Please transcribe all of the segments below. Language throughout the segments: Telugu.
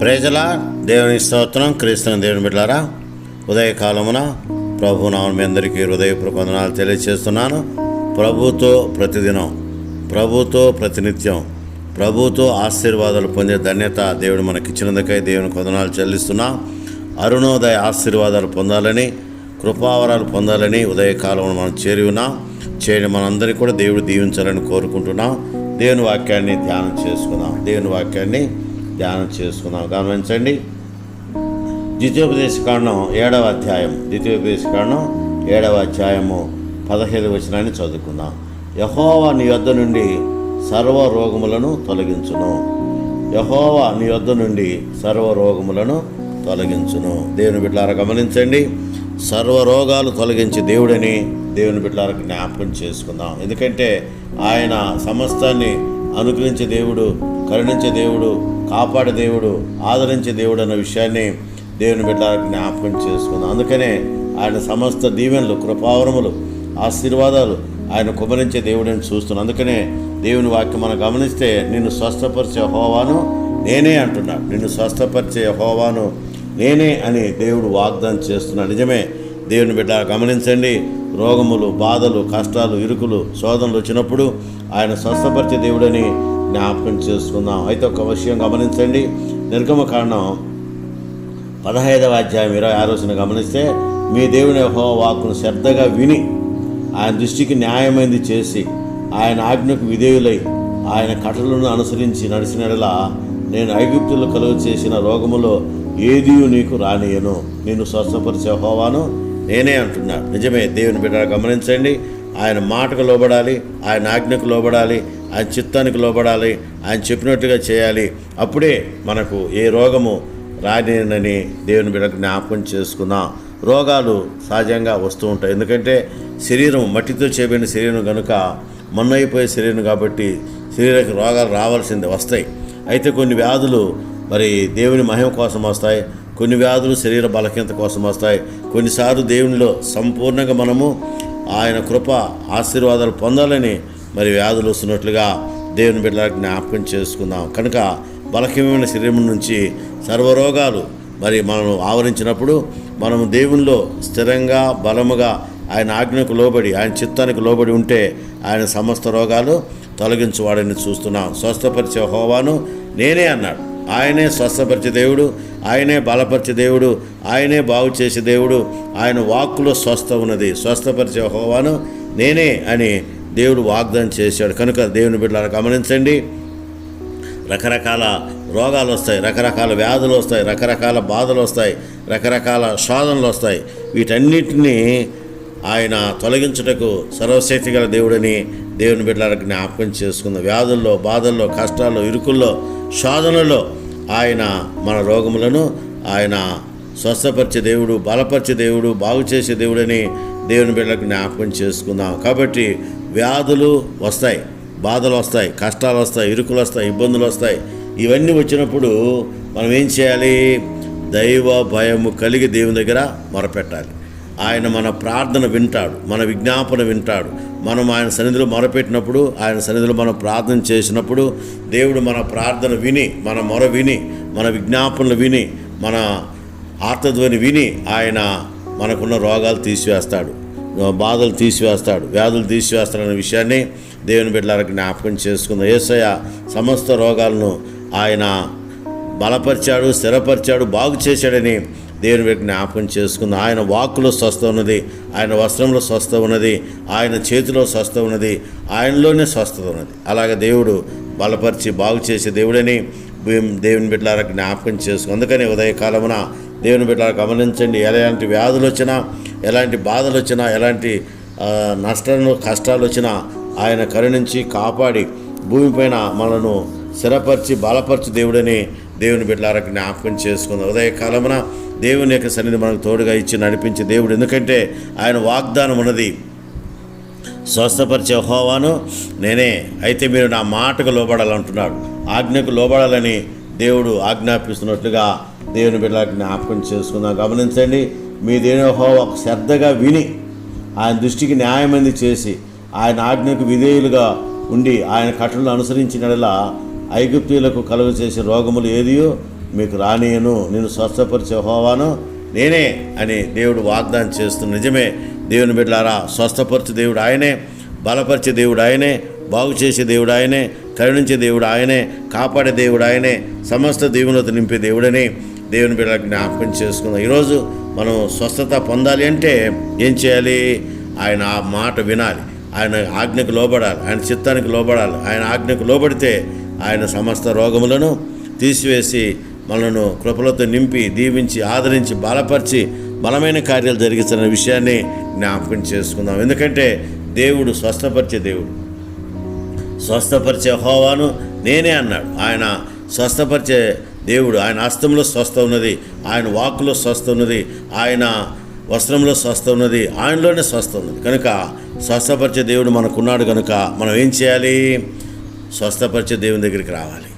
ప్రజల దేవుని స్తోత్రం క్రీస్తుని దేవుని బిడ్డారా ఉదయకాలమున ప్రభు నామని మీ అందరికీ హృదయ ప్రబంధనాలు తెలియజేస్తున్నాను ప్రభుతో ప్రతిదినం ప్రభుతో ప్రతినిత్యం ప్రభుతో ఆశీర్వాదాలు పొందే ధన్యత దేవుడు మనకిచ్చినందుకై దేవుని కొందనాలు చెల్లిస్తున్నాం. అరుణోదయ ఆశీర్వాదాలు పొందాలని కృపావరాలు పొందాలని ఉదయకాలంలో మనం చేరి ఉన్నాం. చేయడం మనందరికీ కూడా దేవుడు దీవించాలని కోరుకుంటున్నాం. దేవుని వాక్యాన్ని ధ్యానం చేసుకుందాం. దేవుని వాక్యాన్ని ధ్యానం చేసుకుందాం గమనించండి. ద్వితీయోపదేశ కాండం ఏడవ అధ్యాయం. ద్వితీయోపదేశ కాండం ఏడవ అధ్యాయము పదహైదు వచనాన్ని చదువుకుందాం. యహోవా నీ యొద్ద నుండి సర్వ రోగములను తొలగించును. యహోవా నీ యొద్ద నుండి సర్వ రోగములను తొలగించును. దేవుని బిడ్డలారా గమనించండి. సర్వ రోగాలు తొలగించి దేవుడని దేవుని బిడ్డలకు జ్ఞాపకం చేసుకుందాం. ఎందుకంటే ఆయన సమస్తాన్ని అనుగ్రహించే దేవుడు కరుణించే దేవుడు కాపాడే దేవుడు ఆదరించే దేవుడు అన్న విషయాన్ని దేవుని బిడ్డలకు జ్ఞాపకం చేసుకుందాం. అందుకనే ఆయన సమస్త దీవెనలు కృపావరములు ఆశీర్వాదాలు ఆయన కుమరించే దేవుడిని చూస్తున్నాం. అందుకనే దేవుని వాక్యం మనం గమనిస్తే నిన్ను స్వస్థపరిచే హోవాను నేనే అంటున్నాడు. నిన్ను స్వస్థపరిచే హోవాను నేనే అని దేవుడు వాగ్దానం చేస్తున్నాడు. నిజమే దేవుని బిడ్డ గమనించండి రోగములు బాధలు కష్టాలు ఇరుకులు శోధనలు వచ్చినప్పుడు ఆయన స్వస్థపరిచే దేవుడని జ్ఞాపకం చేసుకుందాం. అయితే ఒక విషయం గమనించండి. నిర్గమ కారణం పదహైదవ అధ్యాయం ఇరవై ఆరోచన గమనిస్తే మీ దేవుని యెహోవా వాక్కును శ్రద్ధగా విని ఆయన దృష్టికి న్యాయమైంది చేసి ఆయన ఆజ్ఞకు విధేయులై ఆయన కటలను అనుసరించి నడిచినలా నేను ఐగుప్తులు కలుగు చేసిన రోగములో ఏది నీకు రానియను నేను స్వస్థపరిచే హోవాను నేనే అంటున్నాను. నిజమే దేవుని బిడ్డ గమనించండి. ఆయన మాటకు లోబడాలి ఆయన ఆజ్ఞకు లోబడాలి ఆయన చిత్తానికి లోబడాలి ఆయన చెప్పినట్టుగా చేయాలి. అప్పుడే మనకు ఏ రోగము రానినని దేవుని బిడ్డకు జ్ఞాపకం చేసుకుందాం. రోగాలు సహజంగా వస్తూ ఉంటాయి. ఎందుకంటే శరీరం మట్టితో చేయబడిన శరీరం కనుక మన్నైపోయే శరీరం కాబట్టి శరీరానికి రోగాలు రావాల్సిందే వస్తాయి. అయితే కొన్ని వ్యాధులు మరి దేవుని మహిమ కోసం వస్తాయి. కొన్ని వ్యాధులు శరీర బలహీనత కోసం వస్తాయి. కొన్నిసార్లు దేవునిలో సంపూర్ణంగా మనము ఆయన కృప ఆశీర్వాదాలు పొందాలని మరి వ్యాధులు వస్తున్నట్లుగా దేవుని బిడ్డలకు జ్ఞాపకం చేసుకుందాం. కనుక బలహీనమైన శరీరం నుంచి సర్వరోగాలు మరి మనం ఆవరించినప్పుడు మనము దేవునిలో స్థిరంగా బలముగా ఆయన ఆజ్ఞకు లోబడి ఆయన చిత్తానికి లోబడి ఉంటే ఆయన సమస్త రోగాలు తొలగించువాడని చూస్తున్నాం. స్వస్థపరిచే హోవాను నేనే అన్నాడు. ఆయనే స్వస్థపరిచే దేవుడు ఆయనే బలపరిచే దేవుడు ఆయనే బాగు చేసే దేవుడు ఆయన వాక్కులో స్వస్థ ఉన్నది. స్వస్థపరిచే హోవాను నేనే అని దేవుడు వాగ్దానం చేశాడు. కనుక దేవుని బిడ్డలను గమనించండి. రకరకాల రోగాలు వస్తాయి రకరకాల వ్యాధులు వస్తాయి రకరకాల బాధలు వస్తాయి రకరకాల శోధనలు వస్తాయి. వీటన్నిటినీ ఆయన తొలగించుటకు సర్వశక్తి గల దేవుడని దేవుని బిడ్డలకు జ్ఞాపకం చేసుకుందాం. వ్యాధుల్లో బాధల్లో కష్టాల్లో ఇరుకుల్లో శోధనలో ఆయన మన రోగములను ఆయన స్వస్థపరిచే దేవుడు బలపరిచే దేవుడు బాగు చేసే దేవుడని దేవుని బిడ్డలకు జ్ఞాపకం చేసుకుందాం. కాబట్టి వ్యాధులు వస్తాయి బాధలు వస్తాయి కష్టాలు వస్తాయి ఇరుకులు వస్తాయి ఇబ్బందులు వస్తాయి. ఇవన్నీ వచ్చినప్పుడు మనం ఏం చేయాలి? దైవ భయము కలిగి దేవుని దగ్గర మొరపెట్టాలి. ఆయన మన ప్రార్థన వింటాడు మన విజ్ఞాపన వింటాడు. మనం ఆయన సన్నిధిలో మొరపెట్టినప్పుడు ఆయన సన్నిధిలో మనం ప్రార్థన చేసినప్పుడు దేవుడు మన ప్రార్థన విని మన మొర విని మన విజ్ఞాపనలు విని మన ఆర్తధ్వని విని ఆయన మనకున్న రోగాలు తీసివేస్తాడు. బాధలు తీసివేస్తాడు. వ్యాధులు తీసివేస్తాడనే విషయాన్ని దేవుని బిడ్డలకు జ్ఞాపకం చేసుకుందాం. ఏసయ సమస్త రోగాలను ఆయన బలపరిచాడు స్థిరపరిచాడు బాగు చేశాడని దేవుని బిడ్డ జ్ఞాపకం చేసుకుంది. ఆయన వాక్కులో స్వస్థ ఉన్నది ఆయన వస్త్రంలో స్వస్థ ఉన్నది ఆయన చేతిలో స్వస్థ ఉన్నది ఆయనలోనే స్వస్థత ఉన్నది. అలాగే దేవుడు బలపరిచి బాగు చేసే దేవుడని దేవుని బిడ్డలకు జ్ఞాపకం చేసుకుంది. అందుకని ఉదయకాలమున దేవుని బిడ్డలు గమనించండి. ఎలాంటి వ్యాధులు వచ్చినా ఎలాంటి బాధలు వచ్చినా ఎలాంటి నష్టాలు కష్టాలు వచ్చినా ఆయన కరుణించి కాపాడి భూమిపైన మనను స్థిరపరిచి బలపరిచి దేవుడని దేవుని బిడ్డలారా జ్ఞాపకం చేసుకుంది. ఉదయకాలమున దేవుని యొక్క సన్నిధి మనకు తోడుగా ఇచ్చి నడిపించే దేవుడు. ఎందుకంటే ఆయన వాగ్దానం ఉన్నది స్వస్థపరిచే హోవాను నేనే. అయితే మీరు నా మాటకు లోబడాలంటున్నాడు. ఆజ్ఞకు లోబడాలని దేవుడు ఆజ్ఞాపిస్తున్నట్లుగా దేవుని బిడ్డలకు జ్ఞాపకం చేసుకుందాం. గమనించండి మీ దేవుని శ్రద్ధగా విని ఆయన దృష్టికి న్యాయమంది చేసి ఆయన ఆజ్ఞకు విధేయులుగా ఉండి ఆయన కట్టలను అనుసరించినలా ఐగుప్తీయులకు కలుగు చేసే రోగములు ఏదియో మీకు రానియను. నేను స్వస్థపరిచే హోవాను నేనే అని దేవుడు వాగ్దానం చేస్తున్న నిజమే. దేవుని బిడ్డలారా స్వస్థపరిచే దేవుడు ఆయనే బలపరిచే దేవుడు ఆయనే బాగు చేసే దేవుడు ఆయనే కరుణించే దేవుడు ఆయనే కాపాడే దేవుడు ఆయనే సమస్త దేవునితో నింపే దేవుడని దేవుని బిడ్డ జ్ఞాపకం చేసుకుందాం. ఈరోజు మనం స్వస్థత పొందాలి అంటే ఏం చేయాలి? ఆయన ఆ మాట వినాలి. ఆయన ఆజ్ఞకు లోబడాలి. ఆయన చిత్తానికి లోబడాలి. ఆయన ఆజ్ఞకు లోబడితే ఆయన సమస్త రోగములను తీసివేసి మనను కృపలతో నింపి దీవించి ఆదరించి బలపరిచి బలమైన కార్యాలు జరిగిస్తున్న విషయాన్ని జ్ఞాపకం చేసుకుందాం. ఎందుకంటే దేవుడు స్వస్థపరిచే దేవుడు. స్వస్థపరిచే హోవాను నేనే అన్నాడు. ఆయన స్వస్థపరిచే దేవుడు ఆయన హస్తంలో స్వస్థ ఉన్నది. ఆయన వాక్కులో స్వస్థ ఉన్నది. ఆయన వస్త్రంలో స్వస్థ ఉన్నది. ఆయనలోనే స్వస్థ ఉన్నది. కనుక స్వస్థపరిచే దేవుడు మనకున్నాడు కనుక మనం ఏం చేయాలి? స్వస్థపరిచే దేవుని దగ్గరికి రావాలి.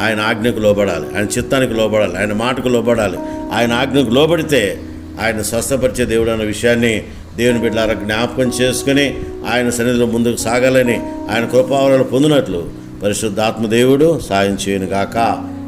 ఆయన ఆజ్ఞకు లోబడాలి. ఆయన చిత్తానికి లోబడాలి. ఆయన మాటకు లోబడాలి. ఆయన ఆజ్ఞకు లోబడితే ఆయన స్వస్థపరిచే దేవుడు అన్న విషయాన్ని దేవుని బిడ్డలారా జ్ఞాపకం చేసుకుని ఆయన సన్నిధిలో ముందుకు సాగాలని ఆయన కృపావరాలు పొందినట్లు పరిశుద్ధాత్మ దేవుడు సాయం చేయను గాక